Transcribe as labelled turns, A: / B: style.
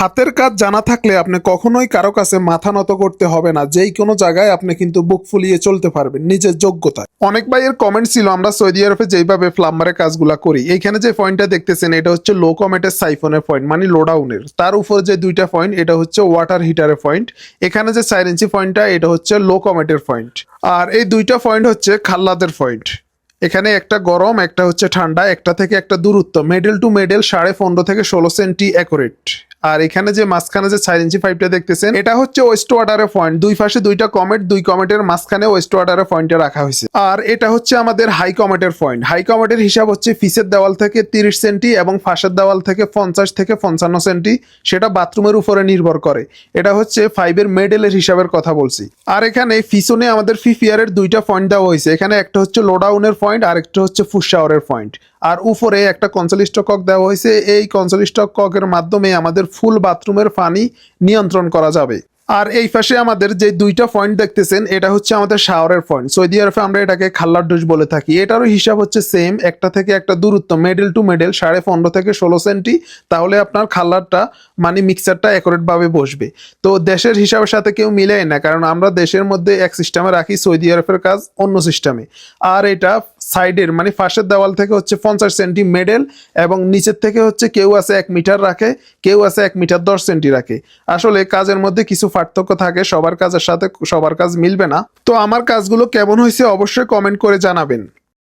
A: হাতের কাজ জানা থাকলে আপনি কখনোই কারও কাছে মাথা নত করতে হবে না। যেই কোনো জায়গায় আপনি কিন্তু বুক ফুলিয়ে চলতে পারবেন, নিজের যোগ্যতায়। অনেক ভাইয়ের কমেন্ট ছিল, আমরা সৌদি আরবে যেইভাবে প্লাম্বারের কাজগুলা করি, এইখানে যে পয়েন্টটা দেখতেছেন, এটা হচ্ছে লো কমেটের সাইফোনের পয়েন্ট মানে লোডাউনের তার উপর যে দুইটা পয়েন্ট এটা হচ্ছে ওয়াটার হিটারের পয়েন্ট এখানে যে চার ইঞ্চি পয়েন্টটা এটা হচ্ছে লো কমেটের পয়েন্ট আর এই দুইটা পয়েন্ট হচ্ছে খাল্লাদের পয়েন্ট এখানে একটা গরম, একটা হচ্ছে ঠান্ডা, একটা থেকে একটা দূরত্ব মেডেল টু মেডেল সাড়ে পনেরো থেকে ষোলো সেন্টি অ্যাকুরেট আর এখানে যে মাঝখানে যে চার ইঞ্চি পাইপটা দেখতেছেন, এটা হচ্ছে ওয়েস্ট ওয়াটারের পয়েন্ট দুই পাশে দুইটা কমেট দুই কমেটের মাঝখানে ওয়েস্ট ওয়াটারের পয়েন্টে রাখা হয়েছে। আর এটা হচ্ছে আমাদের হাই কমেটের পয়েন্ট হাই কমেটের হিসাব হচ্ছে ফিসের দেওয়াল থেকে তিরিশ সেন্টি এবং ফাঁসের দেওয়াল থেকে পঞ্চাশ থেকে পঞ্চান্ন সেন্টি সেটা বাথরুমের উপরে নির্ভর করে। এটা হচ্ছে ফাইভের মেডেলের হিসাবের কথা বলছি। আর এখানে ফিসনে আমাদের ফিফিয়ারের দুইটা পয়েন্ট দেওয়া হয়েছে। এখানে একটা হচ্ছে লোডাউনের পয়েন্ট আর একটা হচ্ছে ফুসাওয়ারের পয়েন্ট আর উপরে একটা কনসোলিস্ট কক দেওয়া হয়েছে। এই কনসোলিস্ট ককের মাধ্যমে আমাদের ফুল বাথরুমের পানি নিয়ন্ত্রণ করা যাবে। আর এই পাশে আমাদের যে দুইটা পয়েন্ট দেখতেছেন, এটা হচ্ছে আমাদের শাওয়ারের পয়েন্ট সৌদি আরবে আমরা এটাকে খাল্লার ডোজ বলে থাকি। এটারও হিসাব হচ্ছে সেম একটা থেকে একটা দূরত্ব মেডেল টু মেডেল সাড়ে পনেরো থেকে ষোলো সেন্টি তাহলে আপনার খাল্লারটা মানে মিক্সারটা অ্যাকুরেট ভাবে বসবে। তো দেশের হিসাবের সাথে কেউ মিলেই না, কারণ আমরা দেশের মধ্যে এক সিস্টেমে রাখি, সৌদি আরবের কাজ অন্য সিস্টেমে আর এটা সাইডের মানে ফাঁসের দেওয়াল থেকে হচ্ছে পঞ্চাশ সেন্টি মেডেল এবং নিচের থেকে হচ্ছে কেউ আছে এক মিটার রাখে, কেউ আছে এক মিটার দশ সেন্টি রাখে। আসলে কাজের মধ্যে কিছু পার্থক্য থাকে, সবার কাজের সাথে সবার কাজ মিলবে না। তো আমার কাজগুলো কেমন হয়েছে অবশ্যই কমেন্ট করে জানাবেন।